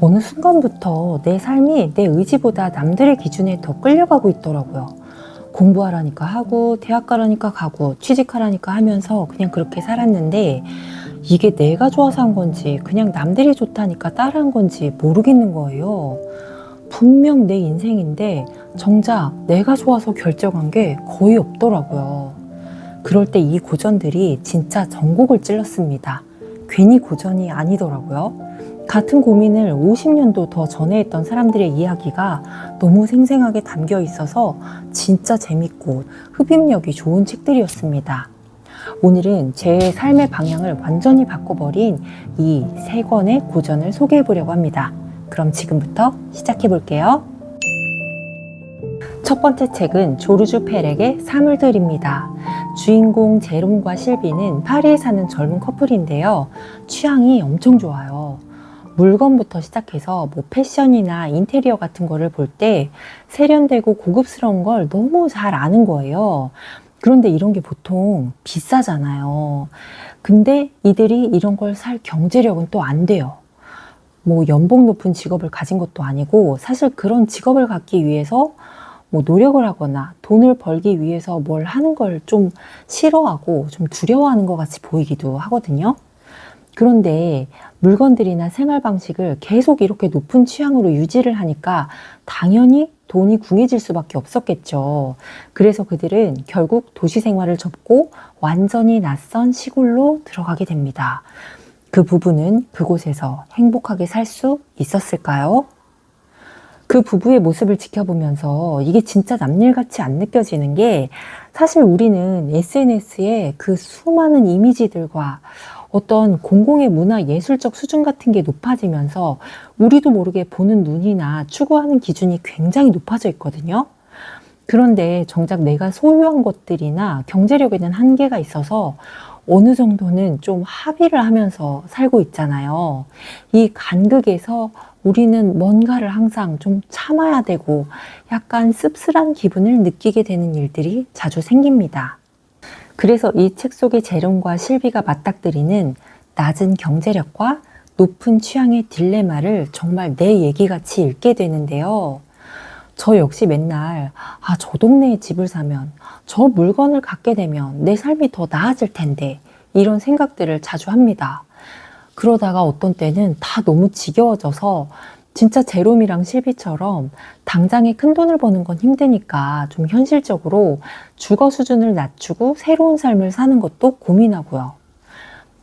어느 순간부터 내 삶이 내 의지보다 남들의 기준에 더 끌려가고 있더라고요. 공부하라니까 하고, 대학 가라니까 가고, 취직하라니까 하면서 그냥 그렇게 살았는데, 이게 내가 좋아서 한 건지, 그냥 남들이 좋다니까 따라한 건지 모르겠는 거예요. 분명 내 인생인데, 정작 내가 좋아서 결정한 게 거의 없더라고요. 그럴 때 이 고전들이 진짜 전곡을 찔렀습니다. 괜히 고전이 아니더라고요. 같은 고민을 50년도 더 전에 했던 사람들의 이야기가 너무 생생하게 담겨 있어서 진짜 재밌고 흡입력이 좋은 책들이었습니다. 오늘은 제 삶의 방향을 완전히 바꿔버린 이 세 권의 고전을 소개해 보려고 합니다. 그럼 지금부터 시작해 볼게요. 첫 번째 책은 조르주 페렉의 사물들입니다. 주인공 제롬과 실비는 파리에 사는 젊은 커플인데요. 취향이 엄청 좋아요. 물건부터 시작해서 뭐 패션이나 인테리어 같은 거를 볼 때 세련되고 고급스러운 걸 너무 잘 아는 거예요. 그런데 이런 게 보통 비싸잖아요. 근데 이들이 이런 걸 살 경제력은 또 안 돼요. 뭐 연봉 높은 직업을 가진 것도 아니고 사실 그런 직업을 갖기 위해서 뭐 노력을 하거나 돈을 벌기 위해서 뭘 하는 걸 좀 싫어하고 좀 두려워하는 것 같이 보이기도 하거든요. 그런데 물건들이나 생활 방식을 계속 이렇게 높은 취향으로 유지를 하니까 당연히 돈이 궁해질 수밖에 없었겠죠. 그래서 그들은 결국 도시 생활을 접고 완전히 낯선 시골로 들어가게 됩니다. 그 부부는 그곳에서 행복하게 살 수 있었을까요? 그 부부의 모습을 지켜보면서 이게 진짜 남일 같이 안 느껴지는 게 사실 우리는 SNS에 그 수많은 이미지들과 어떤 공공의 문화 예술적 수준 같은 게 높아지면서 우리도 모르게 보는 눈이나 추구하는 기준이 굉장히 높아져 있거든요. 그런데 정작 내가 소유한 것들이나 경제력에는 한계가 있어서 어느 정도는 좀 합의를 하면서 살고 있잖아요. 이 간극에서 우리는 뭔가를 항상 좀 참아야 되고 약간 씁쓸한 기분을 느끼게 되는 일들이 자주 생깁니다. 그래서 이 책 속의 제롬과 실비가 맞닥뜨리는 낮은 경제력과 높은 취향의 딜레마를 정말 내 얘기같이 읽게 되는데요. 저 역시 맨날, 아, 저 동네에 집을 사면, 저 물건을 갖게 되면 내 삶이 더 나아질 텐데, 이런 생각들을 자주 합니다. 그러다가 어떤 때는 다 너무 지겨워져서 진짜 제롬이랑 실비처럼 당장에 큰 돈을 버는 건 힘드니까 좀 현실적으로 주거 수준을 낮추고 새로운 삶을 사는 것도 고민하고요.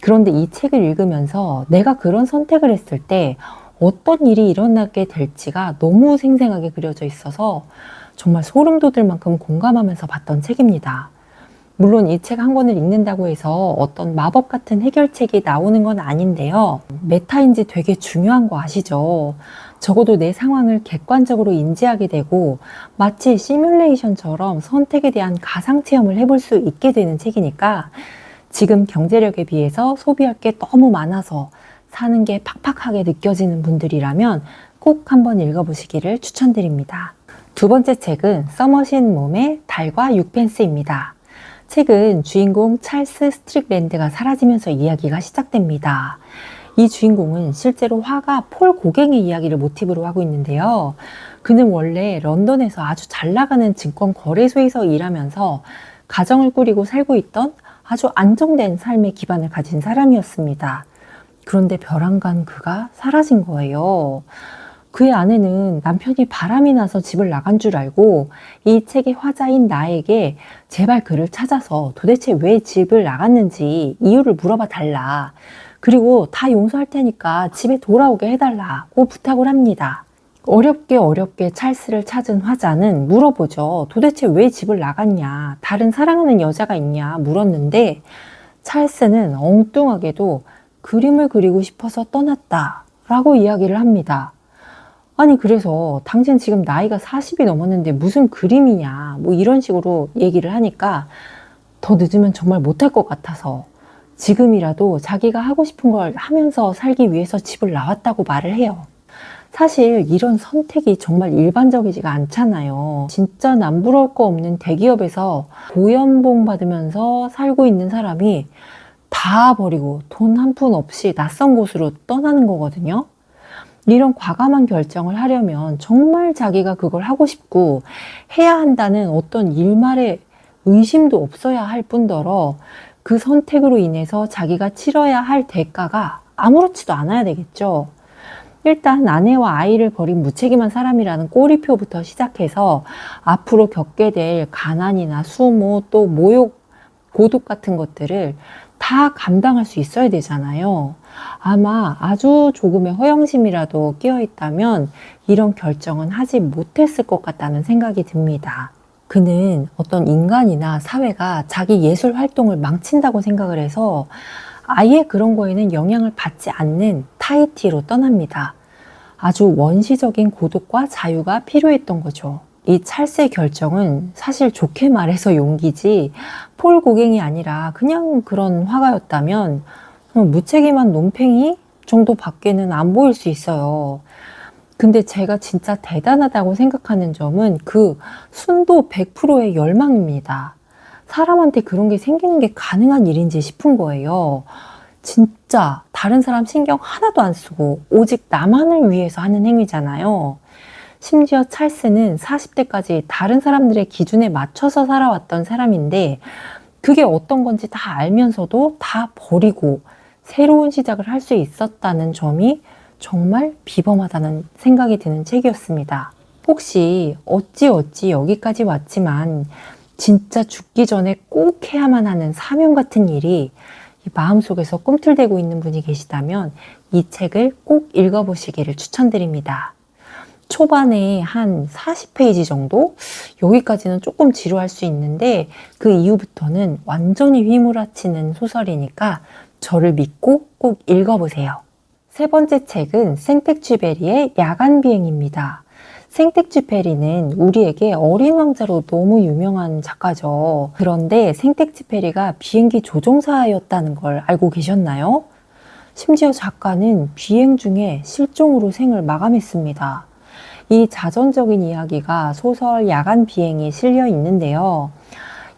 그런데 이 책을 읽으면서 내가 그런 선택을 했을 때 어떤 일이 일어나게 될지가 너무 생생하게 그려져 있어서 정말 소름 돋을 만큼 공감하면서 봤던 책입니다. 물론 이 책 한 권을 읽는다고 해서 어떤 마법 같은 해결책이 나오는 건 아닌데요. 메타인지 되게 중요한 거 아시죠? 적어도 내 상황을 객관적으로 인지하게 되고 마치 시뮬레이션처럼 선택에 대한 가상 체험을 해볼 수 있게 되는 책이니까 지금 경제력에 비해서 소비할 게 너무 많아서 사는 게 팍팍하게 느껴지는 분들이라면 꼭 한번 읽어보시기를 추천드립니다. 두 번째 책은 서머신 몸의 달과 육펜스입니다. 책은 주인공 찰스 스트릭랜드가 사라지면서 이야기가 시작됩니다. 이 주인공은 실제로 화가 폴 고갱의 이야기를 모티브로 하고 있는데요. 그는 원래 런던에서 아주 잘 나가는 증권 거래소에서 일하면서 가정을 꾸리고 살고 있던 아주 안정된 삶의 기반을 가진 사람이었습니다. 그런데 벼랑간 그가 사라진 거예요. 그의 아내는 남편이 바람이 나서 집을 나간 줄 알고 이 책의 화자인 나에게 제발 그를 찾아서 도대체 왜 집을 나갔는지 이유를 물어봐 달라. 그리고 다 용서할 테니까 집에 돌아오게 해달라고 부탁을 합니다. 어렵게 어렵게 찰스를 찾은 화자는 물어보죠. 도대체 왜 집을 나갔냐? 다른 사랑하는 여자가 있냐? 물었는데 찰스는 엉뚱하게도 그림을 그리고 싶어서 떠났다. 라고 이야기를 합니다. 아니, 그래서 당신 지금 나이가 40이 넘었는데 무슨 그림이냐, 뭐 이런 식으로 얘기를 하니까 더 늦으면 정말 못할 것 같아서 지금이라도 자기가 하고 싶은 걸 하면서 살기 위해서 집을 나왔다고 말을 해요. 사실 이런 선택이 정말 일반적이지가 않잖아요. 진짜 남부러울 거 없는 대기업에서 고연봉 받으면서 살고 있는 사람이 다 버리고 돈 한 푼 없이 낯선 곳으로 떠나는 거거든요. 이런 과감한 결정을 하려면 정말 자기가 그걸 하고 싶고 해야 한다는 어떤 일말의 의심도 없어야 할 뿐더러 그 선택으로 인해서 자기가 치러야 할 대가가 아무렇지도 않아야 되겠죠. 일단 아내와 아이를 버린 무책임한 사람이라는 꼬리표부터 시작해서 앞으로 겪게 될 가난이나 수모 또 모욕, 고독 같은 것들을 다 감당할 수 있어야 되잖아요. 아마 아주 조금의 허영심이라도 끼어 있다면 이런 결정은 하지 못했을 것 같다는 생각이 듭니다. 그는 어떤 인간이나 사회가 자기 예술 활동을 망친다고 생각을 해서 아예 그런 거에는 영향을 받지 않는 타이티로 떠납니다. 아주 원시적인 고독과 자유가 필요했던 거죠. 이 찰스의 결정은 사실 좋게 말해서 용기지 폴 고갱이 아니라 그냥 그런 화가였다면 무책임한 논팽이 정도 밖에는 안 보일 수 있어요. 근데 제가 진짜 대단하다고 생각하는 점은 그 순도 100%의 열망입니다. 사람한테 그런 게 생기는 게 가능한 일인지 싶은 거예요. 진짜 다른 사람 신경 하나도 안 쓰고 오직 나만을 위해서 하는 행위잖아요. 심지어 찰스는 40대까지 다른 사람들의 기준에 맞춰서 살아왔던 사람인데 그게 어떤 건지 다 알면서도 다 버리고 새로운 시작을 할 수 있었다는 점이 정말 비범하다는 생각이 드는 책이었습니다. 혹시 어찌어찌 여기까지 왔지만 진짜 죽기 전에 꼭 해야만 하는 사명 같은 일이 마음속에서 꿈틀대고 있는 분이 계시다면 이 책을 꼭 읽어보시기를 추천드립니다. 초반에 한 40페이지 정도? 여기까지는 조금 지루할 수 있는데 그 이후부터는 완전히 휘몰아치는 소설이니까 저를 믿고 꼭 읽어보세요. 세 번째 책은 생텍쥐베리의 야간 비행입니다. 생텍쥐페리는 우리에게 어린 왕자로 너무 유명한 작가죠. 그런데 생텍쥐페리가 비행기 조종사였다는 걸 알고 계셨나요? 심지어 작가는 비행 중에 실종으로 생을 마감했습니다. 이 자전적인 이야기가 소설 야간 비행에 실려 있는데요.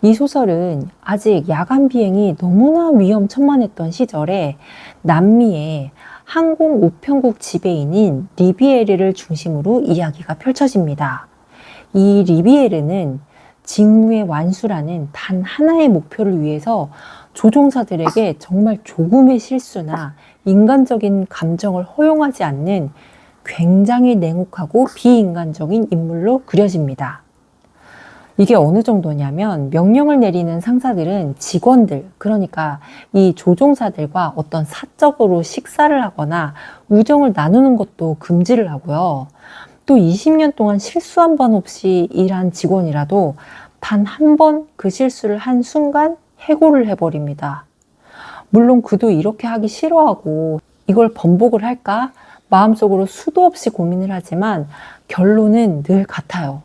이 소설은 아직 야간 비행이 너무나 위험천만했던 시절에 남미의 항공 우편국 지배인인 리비에르를 중심으로 이야기가 펼쳐집니다. 이 리비에르는 직무의 완수라는 단 하나의 목표를 위해서 조종사들에게 정말 조금의 실수나 인간적인 감정을 허용하지 않는 굉장히 냉혹하고 비인간적인 인물로 그려집니다. 이게 어느 정도냐면 명령을 내리는 상사들은 직원들, 그러니까 이 조종사들과 어떤 사적으로 식사를 하거나 우정을 나누는 것도 금지를 하고요. 또 20년 동안 실수 한 번 없이 일한 직원이라도 단 한 번 그 실수를 한 순간 해고를 해버립니다. 물론 그도 이렇게 하기 싫어하고 이걸 번복을 할까 마음속으로 수도 없이 고민을 하지만 결론은 늘 같아요.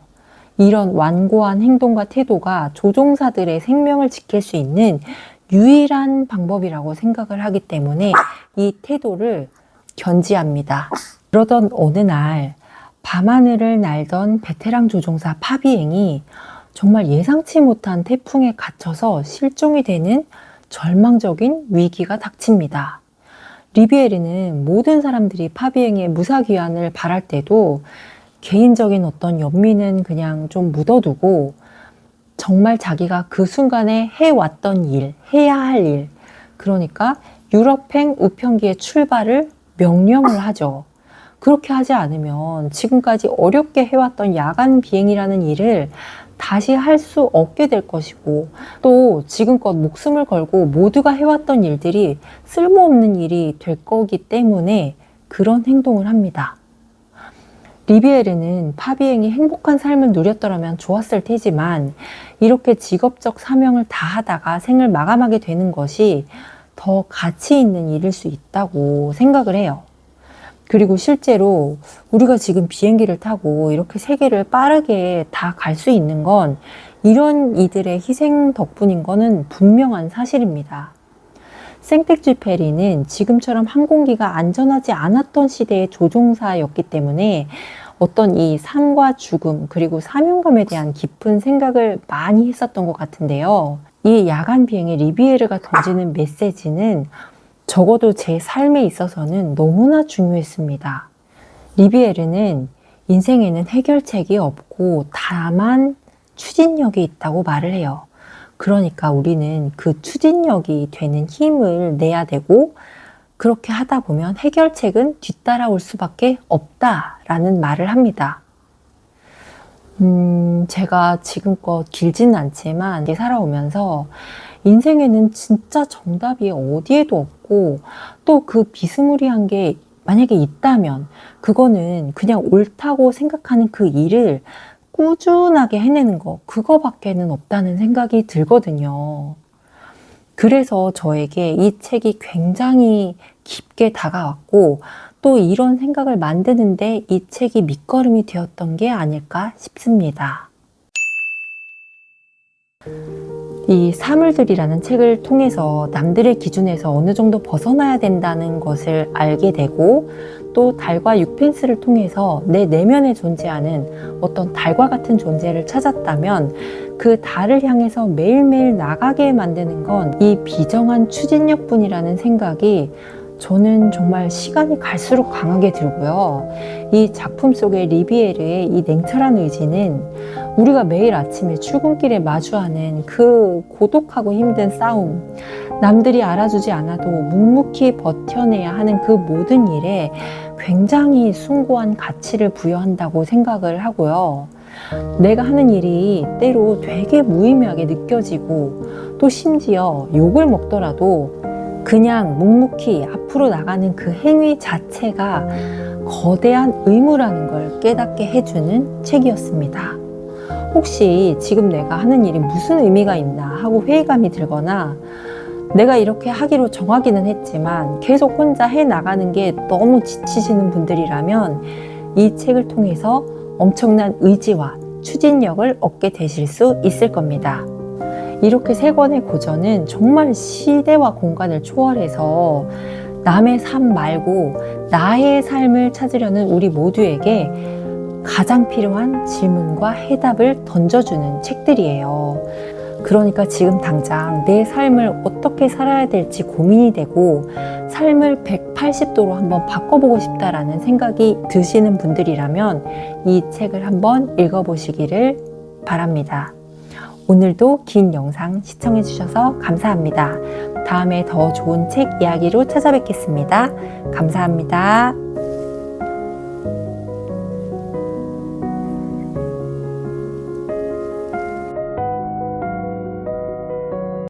이런 완고한 행동과 태도가 조종사들의 생명을 지킬 수 있는 유일한 방법이라고 생각을 하기 때문에 이 태도를 견지합니다. 그러던 어느 날 밤하늘을 날던 베테랑 조종사 파비행이 정말 예상치 못한 태풍에 갇혀서 실종이 되는 절망적인 위기가 닥칩니다. 리비에르는 모든 사람들이 파비행의 무사 귀환을 바랄 때도 개인적인 어떤 연민은 그냥 좀 묻어두고 정말 자기가 그 순간에 해왔던 일, 해야 할 일, 그러니까 유럽행 우편기의 출발을 명령을 하죠. 그렇게 하지 않으면 지금까지 어렵게 해왔던 야간 비행이라는 일을 다시 할 수 없게 될 것이고 또 지금껏 목숨을 걸고 모두가 해왔던 일들이 쓸모없는 일이 될 거기 때문에 그런 행동을 합니다. 리비에르는 파비행이 행복한 삶을 누렸더라면 좋았을 테지만 이렇게 직업적 사명을 다하다가 생을 마감하게 되는 것이 더 가치 있는 일일 수 있다고 생각을 해요. 그리고 실제로 우리가 지금 비행기를 타고 이렇게 세계를 빠르게 다 갈 수 있는 건 이런 이들의 희생 덕분인 거는 분명한 사실입니다. 생텍쥐페리는 지금처럼 항공기가 안전하지 않았던 시대의 조종사였기 때문에 어떤 이 삶과 죽음 그리고 사명감에 대한 깊은 생각을 많이 했었던 것 같은데요. 이 야간 비행의 리비에르가 던지는 메시지는 적어도 제 삶에 있어서는 너무나 중요했습니다. 리비에르는 인생에는 해결책이 없고 다만 추진력이 있다고 말을 해요. 그러니까 우리는 그 추진력이 되는 힘을 내야 되고 그렇게 하다 보면 해결책은 뒤따라올 수밖에 없다라는 말을 합니다. 음, 제가 지금껏 길지는 않지만 살아오면서 인생에는 진짜 정답이 어디에도 없고 또 그 비스무리한 게 만약에 있다면 그거는 그냥 옳다고 생각하는 그 일을 꾸준하게 해내는 거, 그거밖에는 없다는 생각이 들거든요. 그래서 저에게 이 책이 굉장히 깊게 다가왔고, 또 이런 생각을 만드는데 이 책이 밑거름이 되었던 게 아닐까 싶습니다. 이 사물들이라는 책을 통해서 남들의 기준에서 어느 정도 벗어나야 된다는 것을 알게 되고 또 달과 육펜스를 통해서 내 내면에 존재하는 어떤 달과 같은 존재를 찾았다면 그 달을 향해서 매일매일 나가게 만드는 건 이 비정한 추진력뿐이라는 생각이 저는 정말 시간이 갈수록 강하게 들고요. 이 작품 속의 리비에르의 이 냉철한 의지는 우리가 매일 아침에 출근길에 마주하는 그 고독하고 힘든 싸움, 남들이 알아주지 않아도 묵묵히 버텨내야 하는 그 모든 일에 굉장히 숭고한 가치를 부여한다고 생각을 하고요. 내가 하는 일이 때로 되게 무의미하게 느껴지고 또 심지어 욕을 먹더라도 그냥 묵묵히 앞으로 나가는 그 행위 자체가 거대한 의무라는 걸 깨닫게 해주는 책이었습니다. 혹시 지금 내가 하는 일이 무슨 의미가 있나 하고 회의감이 들거나 내가 이렇게 하기로 정하기는 했지만 계속 혼자 해 나가는 게 너무 지치시는 분들이라면 이 책을 통해서 엄청난 의지와 추진력을 얻게 되실 수 있을 겁니다. 이렇게 세 권의 고전은 정말 시대와 공간을 초월해서 남의 삶 말고 나의 삶을 찾으려는 우리 모두에게 가장 필요한 질문과 해답을 던져주는 책들이에요. 그러니까 지금 당장 내 삶을 어떻게 살아야 될지 고민이 되고 삶을 180도로 한번 바꿔보고 싶다라는 생각이 드시는 분들이라면 이 책을 한번 읽어보시기를 바랍니다. 오늘도 긴 영상 시청해 주셔서 감사합니다. 다음에 더 좋은 책 이야기로 찾아뵙겠습니다. 감사합니다.